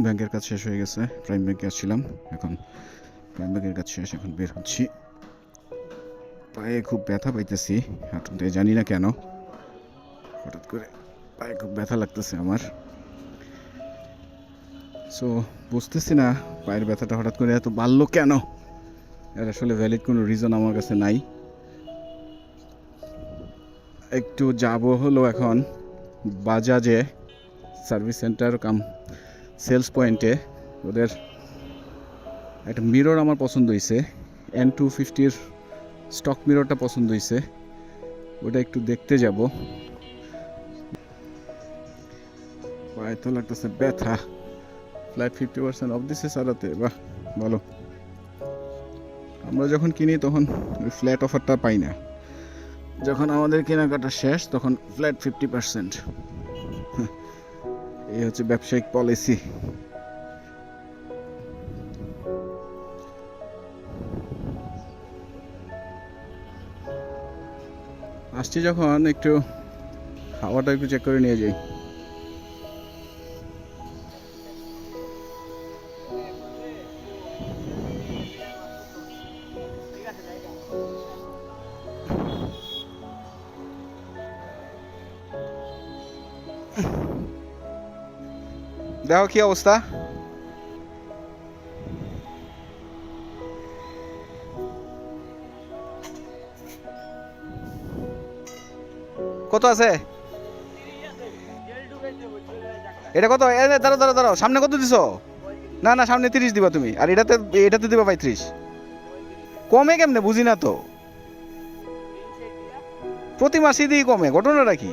ব্যাংকের কাজ শেষ হয়ে গেছে। প্রাইম ব্যাংকে আসছিলাম। এখন প্রাইম ব্যাংকের কাজ শেষ, এখন বের হচ্ছি। পায়ে খুব ব্যথা পাইতেছি। হাঁটুতে জানি না কেন। হঠাৎ করে পায়ে খুব ব্যথা লাগতেছে আমার। সো বুঝতেছি না পায়ের ব্যথাটা হঠাৎ করে এত বাড়লো কেন। এর আসলে ভ্যালিড কোনো রিজন আমার কাছে নাই। একটু যাব হলো এখন। বাজাজে সার্ভিস সেন্টার কাম সেলস পয়েন্টে ওদের একটা মিরর আমার পছন্দ হয়েছে এন টু ফিফটির স্টক মিররটা পছন্দ হয়েছে ওটা একটু দেখতে যাব। লাগতেছে ব্যথা। ফ্ল্যাট ফিফটি পার্সেন্ট অফ দিছে সারাতে। বাহ বলো আমরা যখন কিনি তখন ফ্ল্যাট অফারটা পাই না। যখন আমাদের কেনাকাটা শেষ, তখন ফ্ল্যাট ফিফটি পার্সেন্ট এই হচ্ছে ব্যবসায়িক পলিসি আসছি যখন একটু হাওয়াটা একটু চেক করে নিয়ে যাই। দেখো কি অবস্থা। কত আছে? এটা কত? দাঁড়াও দাঁড়াও দাঁড়াও। সামনে কত দিছো? না না, সামনে তিরিশ দিবা তুমি। আর এটাতে এটাতে দিবা পঁয়ত্রিশ। কমে কেমনে? বুঝি না তো। প্রতি মাসে দিয়ে কমে। ঘটনাটা কি?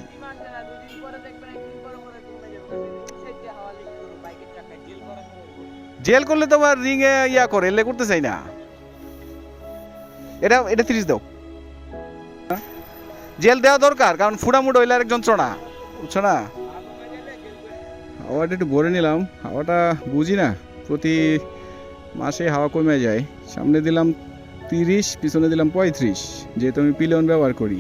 জেল করলে তো আবার রিং এ ইয়া করে, এলে করতে চাই না। এটা এটা তিরিশ দাও। জেল দেওয়া দরকার, কারণ ফুডামুড হইলে আরেক যন্ত্রণা বুঝছ না? হাওয়াটা একটু ভরে নিলাম, হাওয়াটা বুঝি না, প্রতি মাসে হাওয়া কমে যায়। সামনে দিলাম তিরিশ, পিছনে দিলাম পঁয়ত্রিশ, যেহেতু আমি পিলিয়ন ব্যবহার করি।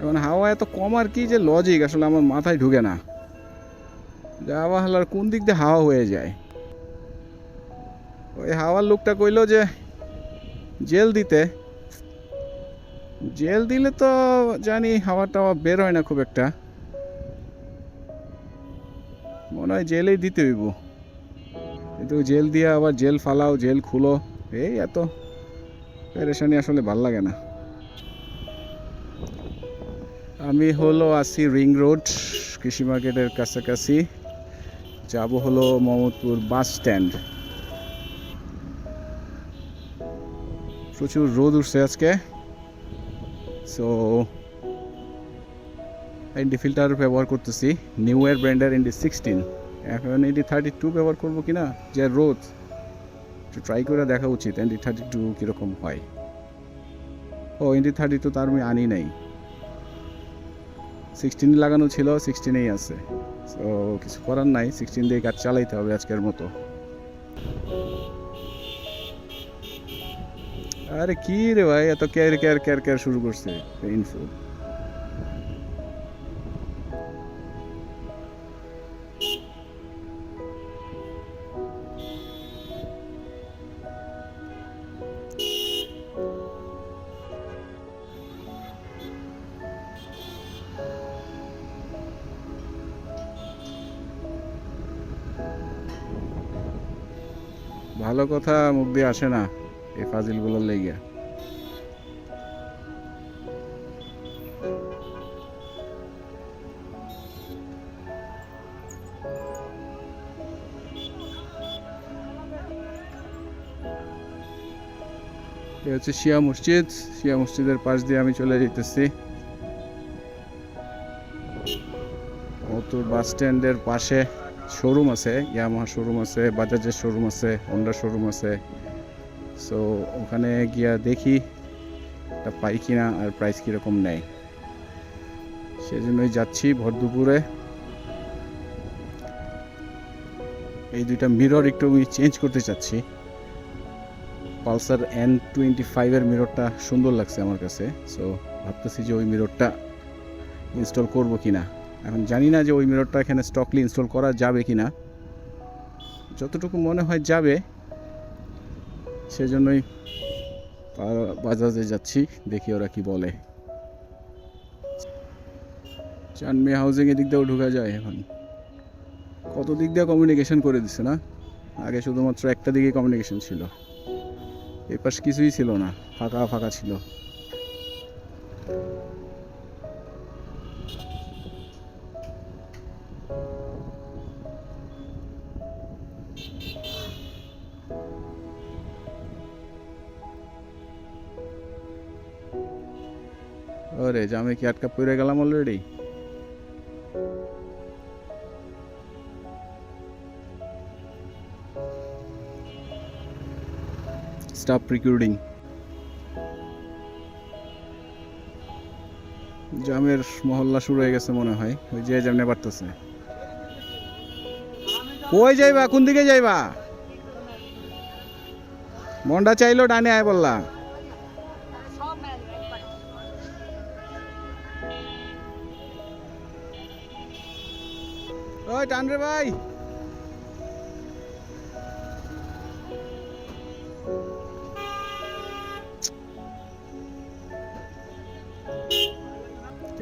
এখন হাওয়া এত কম আর কি যে লজিক আসলে আমার মাথায় ঢুকে না। যাওয়া হালার কোন দিক দিয়ে হাওয়া হয়ে যায়? ওই হাওয়ার লোকটা কইলো যে, জেল দিতে। জেল দিলে তো জানি হাওয়া টাওয়া বের হয় না খুব একটা। মনে হয় জেলেই দিতে হইব। কিন্তু জেল দিয়ে আবার জেল ফালাও, জেল খুলো, এই এত পেরেশানি আসলে ভালো লাগে না। আমি হলো আছি রিং রোড, কৃষি মার্কেটের কাছাকাছি। যাব হলো মোহাম্মদপুর বাস স্ট্যান্ড। প্রচুর রোদ উঠছে আজকে। সো এনডি ফিল্টার ব্যবহার করতেছি। নিউ ইয়ার ব্র্যান্ডের এনডি সিক্সটিন এখন এনডি থার্টি টু ব্যবহার করব কি না যে রোদ। একটু ট্রাই করে দেখা উচিত এনডি থার্টি টু কীরকম হয়। ও এনডি থার্টি টু তার আমি আনি নাই। সিক্সটিন লাগানো ছিল সিক্সটিনেই আছে। সো কিছু করার নাই। সিক্সটিন দিয়ে কাজ চালাইতে হবে আজকের মতো। আরে কি রে ভাই, এত কেয়ার কেয়ার কেয়ার কেয়ার শুরু করছে পেইনফুল ভালো কথা মুখ দিয়ে আসে না। এই ফাজিলগুলোর লেগে। এ হচ্ছে শিয়া মসজিদ। শিয়া মসজিদের পাশ দিয়ে আমি চলে যেতেছি মতুর বাস স্ট্যান্ডের পাশে শোরুম আছে, ইয়ামাহা শোরুম আছে, বাজাজের শোরুম আছে হন্ডা শোরুম আছে। সো ওখানে গিয়া দেখি এটা পাই কিনা আর প্রাইস কীরকম নেয়। সেই জন্যই যাচ্ছি ভর দুপুরে এই দুইটা মিরর একটু আমি চেঞ্জ করতে চাচ্ছি। পালসার এন টোয়েন্টি ফাইভের মিররটা সুন্দর লাগছে আমার কাছে। সো ভাবতেছি যে ওই মিররটা ইনস্টল করব কি না এখন জানি না যে ওই মিররটা এখানে স্টকলি ইনস্টল করা যাবে কি না যতটুকু মনে হয় যাবে। সেজন্যই বাজাজে যাচ্ছি, দেখি ওরা কি বলে। চানমি হাউজিং এদিক দিয়েও ঢুকা যায় এখন। কত দিক দিয়ে কমিউনিকেশন করে দিছে না? আগে শুধুমাত্র একটা দিকে কমিউনিকেশন ছিল। এই পাশ কিছুই ছিল না, ফাঁকা ফাঁকা ছিল। ওরে জামে কি আটকা পড়ে গেলাম অলরেডি স্টপ রিক্রুটিং জামের মহল্লা শুরু হয়ে গেছে মনে হয়। ওই যে জামনে পারতেছে কই যাইবা? কোন দিকে যাইবা? মন্ডা চাইলো ডানে আয় বললা ওই টান ভাই।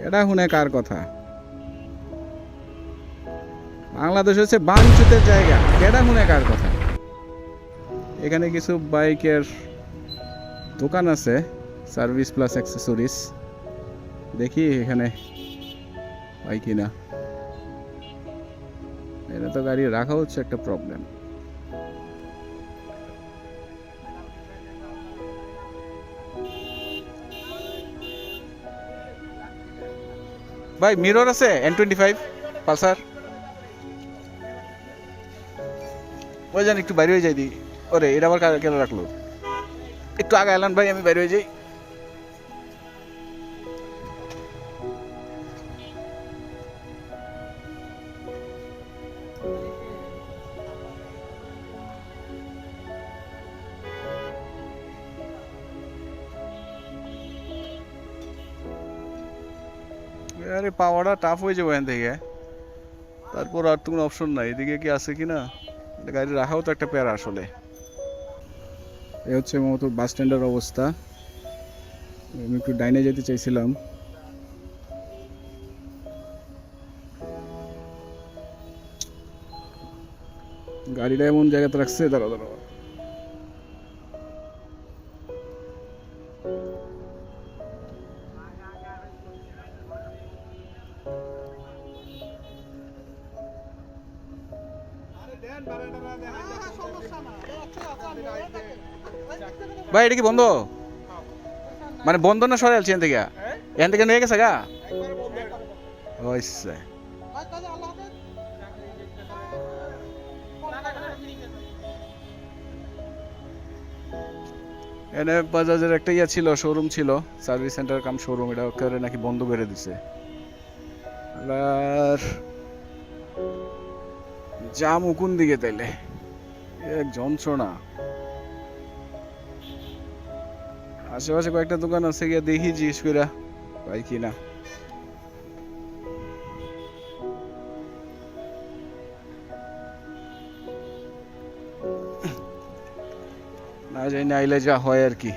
এটা শুনে কার কথা? বাংলাদেশ হচ্ছে বামচুতের জায়গা। কেডা শুনে কার কথা? এখানে কিছু বাইকের দোকান আছে, সার্ভিস প্লাস অ্যাক্সেসরিজ। দেখি এখানে পাই কিনা। এটা তো গাড়ি রাখা হচ্ছে, একটা প্রবলেম ভাই মিরর আছে? N twenty five Pulsar? ওই জান, একটু বাইরে হয়ে যাই দি। ওরে, এটা আবার কেন রাখল? একটু আগে এলান ভাই, আমি বাইরে হয়ে যাই। আরে পাওয়াটা টাফ হয়ে যাবে এখান থেকে। তারপর আর তো কোনো অপশন নাই, এদিকে কি আছে কি না গাড়ি রাখাও তো একটা প্যারা আসলে। এ হচ্ছে মূলত বাস স্ট্যান্ডের অবস্থা। আমি একটু ডাইনে যেতে চাইছিলাম। গাড়িটা এমন জায়গাতে রাখছে দাঁড়া দাঁড়া ভাই, এটা কি বন্ধ? মানে বন্ধ না সরে আলছি এখান থেকে? এখান থেকে নিয়ে গেছে গা? এনে বাজাজের একটা ইয়া ছিল শোরুম ছিল সার্ভিস সেন্টার কাম শোরুম এটা করে নাকি বন্ধ করে দিছে। আর জাম কোন দিকে তাইলে? এক যন্ত্রণা। আশেপাশে কয়েকটা দোকান আছে, গিয়ে দেখি জিজ্ঞেস করে পাই কি না না যাই না, আইলে যা হয় আর কি।